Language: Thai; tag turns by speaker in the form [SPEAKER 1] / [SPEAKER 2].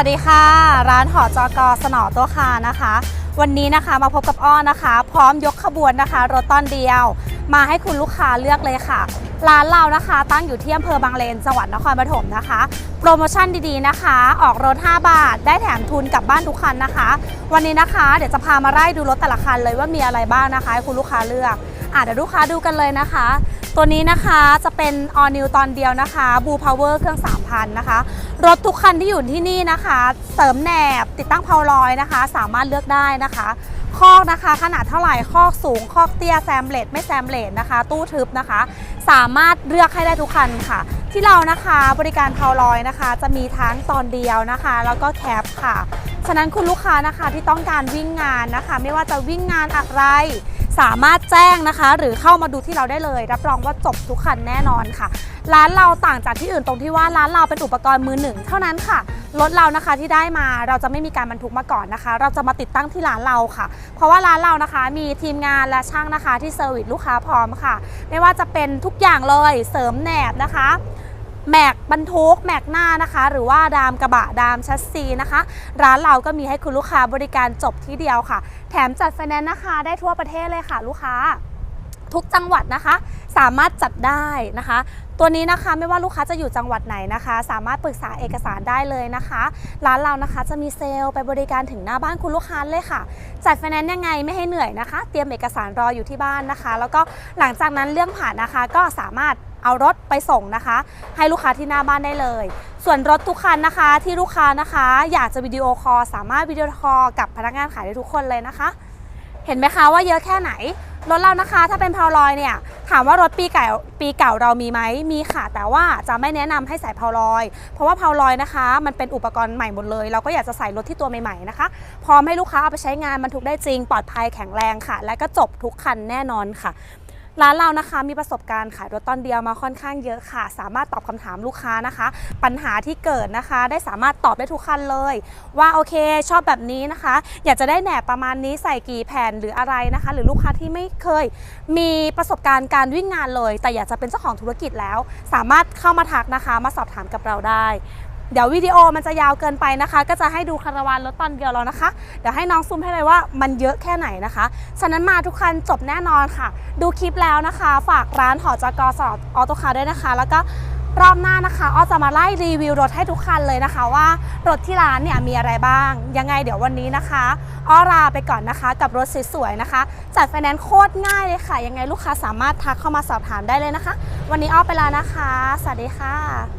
[SPEAKER 1] สวัสดีค่ะ ร้านหอจอกอสนอตัวคานะคะ วันนี้นะคะมาพบกับอ้อนะคะ พร้อมยกขบวนนะคะรถตอนเดียว มาให้คุณลูกค้าเลือกเลยค่ะ ร้านเรานะคะ ตั้งอยู่ที่อำเภอบางเลนจังหวัดนครปฐมนะคะ โปรโมชั่นดีๆนะคะ ออกรถ 5 บาท ได้แถมทุนกลับบ้านทุกคันนะคะ วันนี้นะคะ เดี๋ยวจะพามาไล่ดูรถแต่ละคันเลยว่ามีอะไรบ้างนะคะให้คุณลูกค้าเลือกอะเดี๋ยวลูกค้าดูกันเลยนะคะ ตัวนี้นะคะจะเป็น all new ตอนเดียวนะคะ Blue Power เครื่อง 3,000นะคะ รถทุกคันที่อยู่ที่นี่นะคะ เสริมแหนบติดตั้งเพาลอยนะคะ สามารถเลือกได้นะคะคอกนะคะขนาดเท่าไหร่คอกสูงคอกเตี้ยแซมเลตไม่แซมเลตนะคะ ตู้ทึบนะคะ สามารถเลือกให้ได้ทุกคันค่ะ ที่เรานะคะบริการเพาลอยนะคะ จะมีทั้งตอนเดียวนะคะ แล้วก็แคปค่ะ ฉะนั้นคุณลูกค้านะคะที่ต้องการวิ่งงานนะคะ ไม่ว่าจะวิ่งงานอะไร สามารถแจ้งนะคะ หรือเข้ามาดูที่เราได้เลย รับรองว่าจบทุกคันแน่นอนค่ะ ร้านเราต่างจากที่อื่นตรงที่ว่าร้านเราเป็นอุปกรณ์มือหนึ่งเท่านั้นค่ะรถเรานะคะที่ได้มาเราจะไม่มีการบรรทุกมาก่อนนะคะ เราจะมาติดตั้งที่ร้านเราค่ะ เพราะว่าร้านเรานะคะมีทีมงานและช่างนะคะ ที่เซอร์วิสลูกค้าพร้อมค่ะ ไม่ว่าจะเป็นทุกอย่างเลยเสริมแหนบนะคะแม็กบรรทุกแม็กหน้านะคะ หรือว่าดามกระบะดามชัสซีนะคะ ร้านเราก็มีให้คุณลูกค้าบริการจบที่เดียวค่ะ แถมจัดไฟแนนซ์นะคะ ได้ทั่วประเทศเลยค่ะลูกค้า ทุกจังหวัดนะคะ สามารถจัดได้นะคะ ตัวนี้นะคะไม่ว่าลูกค้าจะอยู่จังหวัดไหนนะคะ สามารถปรึกษาเอกสารได้เลยนะคะ ร้านเรานะคะจะมีเซลล์ไปบริการถึงหน้าบ้านคุณลูกค้าเลยค่ะ จัดไฟแนนซ์ยังไงไม่ให้เหนื่อยนะคะ เตรียมเอกสารรออยู่ที่บ้านนะคะ แล้วก็หลังจากนั้นเรื่องผ่านนะคะก็สามารถ เอารถไปส่งนะคะ ให้ลูกค้าที่หน้าบ้านได้เลย ส่วนรถทุกคันนะคะที่ลูกค้านะคะ อยากจะวิดีโอคอลสามารถวิดีโอคอลกับพนักงานขายได้ทุกคนเลยนะคะ เห็นไหมคะว่าเยอะแค่ไหนรถเรานะคะถ้าเป็นพาวลอยเนี่ยถามว่ารถปีเก่าปีเก่าเรามีไหมมีค่ะ แต่ว่าจะไม่แนะนำให้ใส่พาวลอย เพราะว่าพาวลอยนะคะ มันเป็นอุปกรณ์ใหม่หมดเลย เราก็อยากจะใส่รถที่ตัวใหม่ๆนะคะ พร้อมให้ลูกค้าเอาไปใช้งานบรรทุกได้จริง ปลอดภัยแข็งแรงค่ะ และก็จบทุกคันแน่นอนค่ะ ร้านเรานะคะมีประสบการณ์ขายรถตอนเดียวมาค่อนข้างเยอะค่ะ สามารถตอบคำถามลูกค้านะคะ ปัญหาที่เกิดนะคะ ได้สามารถตอบได้ทุกคันเลย ว่าโอเคชอบแบบนี้นะคะ อยากจะได้แหนบประมาณนี้ใส่กี่แผ่นหรืออะไรนะคะ หรือลูกค้าที่ไม่เคย มีประสบการณ์การวิ่งงานเลย แต่อยากจะเป็นเจ้าของธุรกิจแล้ว สามารถเข้ามาทักนะคะ มาสอบถามกับเราได้ เดี๋ยววิดีโอมันจะยาวเกินไปนะคะ ก็จะให้ดูคาราวานรถตอนเดียวแล้วนะคะ เดี๋ยวให้น้องซูมให้เลยว่ามันเยอะแค่ไหนนะคะ ฉะนั้นมาทุกคันจบแน่นอนค่ะ ดูคลิปแล้วนะคะ ฝากร้านหอจกสอออโตคาร์ด้วยนะคะ แล้วก็รอบหน้านะคะอ้อจะมาไล่รีวิวรถให้ทุกคันเลยนะคะ ว่ารถที่ร้านเนี่ยมีอะไรบ้าง ยังไงเดี๋ยววันนี้นะคะอ้อลาไปก่อนนะคะ กับรถสวยๆนะคะ จัดไฟแนนซ์โคตรง่ายเลยค่ะ ยังไงลูกค้าสามารถทักเข้ามาสอบถามได้เลยนะคะ วันนี้อ้อไปแล้วนะคะ สวัสดีค่ะ